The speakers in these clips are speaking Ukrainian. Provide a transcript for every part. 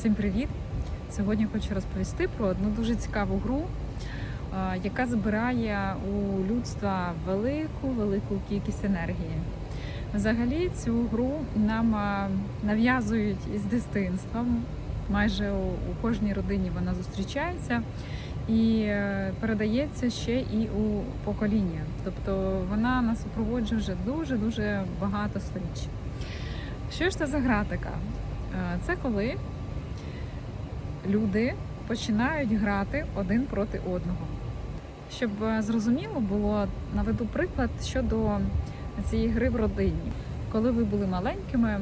Всім привіт! Сьогодні хочу розповісти про одну дуже цікаву гру, яка збирає у людства велику велику кількість енергії. Взагалі цю гру нам нав'язують із дитинства. Майже у, кожній родині вона зустрічається і е, передається ще і у покоління. Тобто вона нас супроводжує вже дуже дуже багато століть. Що ж це за гра така? Е, Це коли люди починають грати один проти одного. Щоб е, зрозуміло було, наведу приклад щодо цієї гри в родині. Коли ви були маленькими,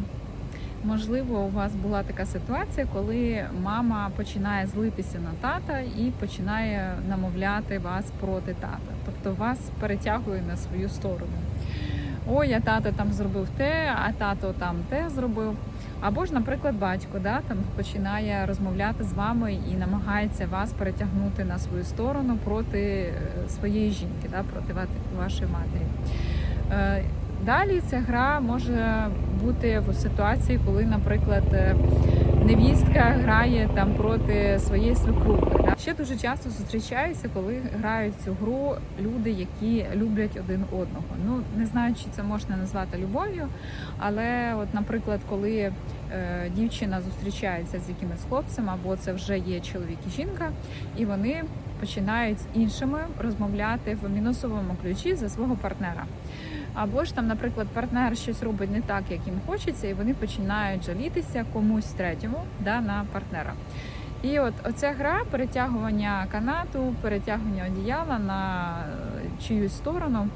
можливо, у вас була така ситуація, коли мама починає злитися на тата і починає намовляти вас проти тата. Тобто вас перетягує на свою сторону. Ой, а тато там зробив те, а тато там те зробив. Або ж, наприклад, батько да, там починає розмовляти з вами і намагається вас перетягнути на свою сторону проти е, своєї жінки, да, проти вашої матері. Е, Далі ця гра може бути в ситуації, коли, наприклад, е, невістка грає там проти своєї свекрухи. Да. Ще дуже часто зустрічаються, коли грають цю гру люди, які люблять один одного. Ну не знаю, чи це можна назвати любов'ю, але, от, наприклад, коли дівчина зустрічається з якимось хлопцем, або це вже є чоловік і жінка, і вони починають іншими розмовляти в мінусовому ключі за свого партнера. Або ж там, наприклад, партнер щось робить не так, як їм хочеться, і вони починають жалітися комусь третьому да, на партнера. І от оця гра перетягування канату, перетягування одіяла на е, чиюсь сторону,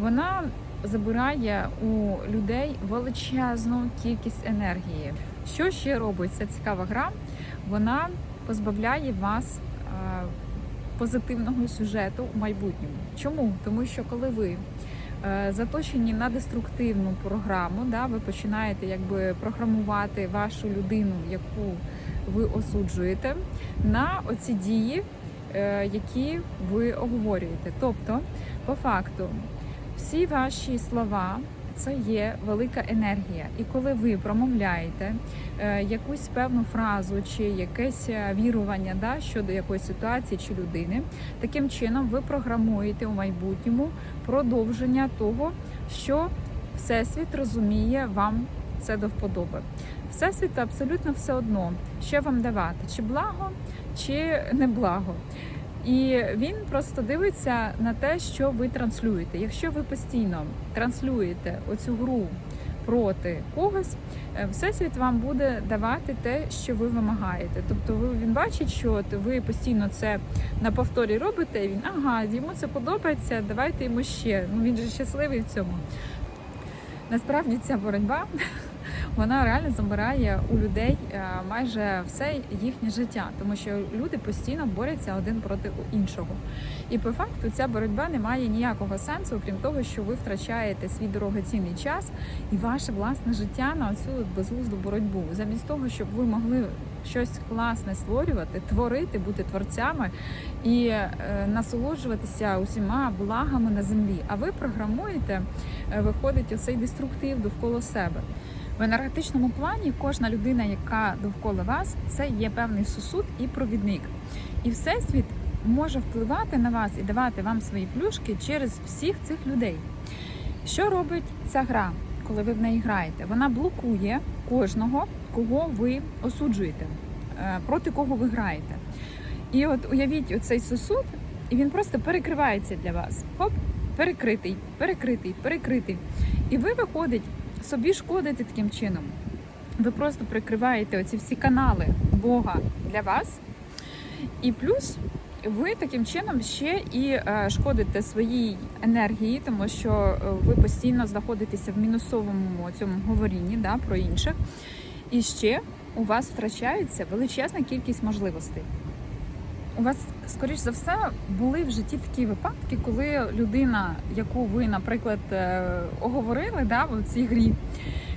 вона забирає у людей величезну кількість енергії. Що ще робить ця цікава гра? Вона позбавляє вас е, позитивного сюжету у майбутньому. Чому? Тому що коли ви е, заточені на деструктивну програму, да, ви починаєте якби програмувати вашу людину, яку ви осуджуєте, на оці дії, е, які ви оговорюєте. Тобто, по факту, всі ваші слова. Це є велика енергія, і коли ви промовляєте е, якусь певну фразу чи якесь е, вірування да, щодо якоїсь ситуації чи людини, таким чином ви програмуєте у майбутньому продовження того, що всесвіт розуміє вам це до вподоби. Всесвіту абсолютно все одно, що вам давати, чи благо, чи не благо. І він просто дивиться на те, що ви транслюєте. Якщо ви постійно транслюєте оцю гру проти когось, е, всесвіт вам буде давати те, що ви вимагаєте. Тобто, він бачить, що ви постійно це на повторі робите. І він ага, йому це подобається. Давайте йому ще. Ну він же щасливий в цьому. Насправді ця боротьба вона реально забирає у людей е, майже все їхнє життя, тому що люди постійно борються один проти іншого. І по факту ця боротьба не має ніякого сенсу, окрім того, що ви втрачаєте свій дорогоцінний час і ваше власне життя на цю безглузду боротьбу, замість того, щоб ви могли щось класне створювати, творити, бути творцями і е, насолоджуватися усіма благами на землі. А ви програмуєте, е, виходить оцей деструктив довкола себе. В енергетичному плані кожна людина, яка довкола вас, це є певний сусуд і провідник. І всесвіт може впливати на вас і давати вам свої плюшки через всіх цих людей. Що робить ця гра, коли ви в неї граєте? Вона блокує кожного, кого ви осуджуєте, е, проти кого ви граєте. І от уявіть оцей сусуд, і він просто перекривається для вас. Хоп, перекритий, перекритий, перекритий. І ви виходить собі шкодите таким чином. Ви просто прикриваєте оці всі канали Бога для вас. І плюс ви таким чином ще і е, шкодите своїй енергії, тому що е, ви постійно знаходитеся в мінусовому цьому говорінні да, про інших. І ще у вас втрачається величезна кількість можливостей. У вас, скоріш за все, були в житті такі випадки, коли людина, яку ви, наприклад, е, оговорили да, в цій грі,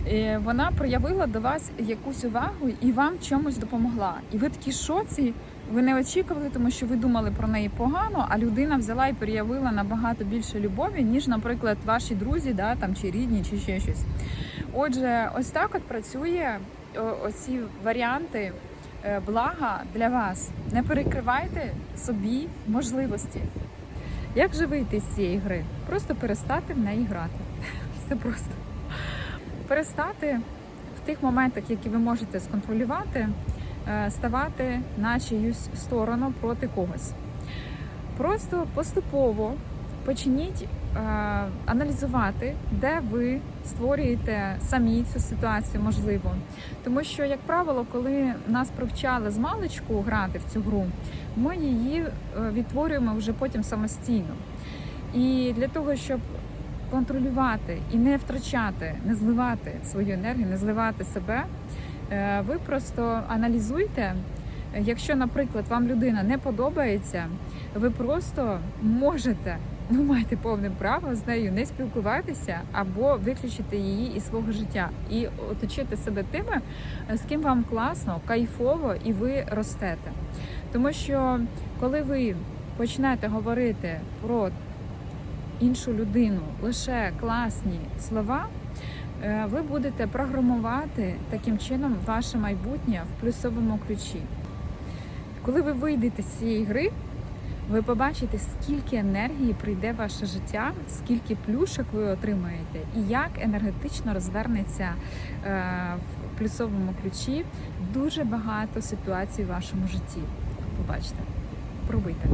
е, вона проявила до вас якусь увагу і вам чомусь допомогла. І ви такі шоці, ви не очікували, тому що ви думали про неї погано, а людина взяла і проявила набагато більше любові, ніж, наприклад, ваші друзі, да, там, чи рідні, чи ще щось. Отже, ось так от працює оці варіанти блага для вас. Не перекривайте собі можливості. Як же вийти з цієї гри? Просто перестати в неї грати. Все просто. Перестати в тих моментах, які ви можете сконтролювати, е, ставати на чиюсь сторону проти когось. Просто поступово почніть е, аналізувати, де ви створюєте самі цю ситуацію, можливо. Тому що, як правило, коли нас привчали з маличку грати в цю гру, ми її е, відтворюємо вже потім самостійно. І для того, щоб контролювати і не втрачати, не зливати свою енергію, не зливати себе, е, ви просто аналізуйте. Якщо, наприклад, вам людина не подобається, ви просто можете, ну маєте повне право з нею не спілкуватися або виключити її із свого життя і оточити себе тими, з ким вам класно, кайфово і ви ростете. Тому що коли ви почнете говорити про іншу людину лише класні слова, е, ви будете програмувати таким чином ваше майбутнє в плюсовому ключі. Коли ви вийдете з цієї гри, ви побачите, скільки енергії прийде в ваше життя, скільки плюшок ви отримаєте, і як енергетично розвернеться е, в плюсовому ключі дуже багато ситуацій в вашому житті. Побачите, пробуйте.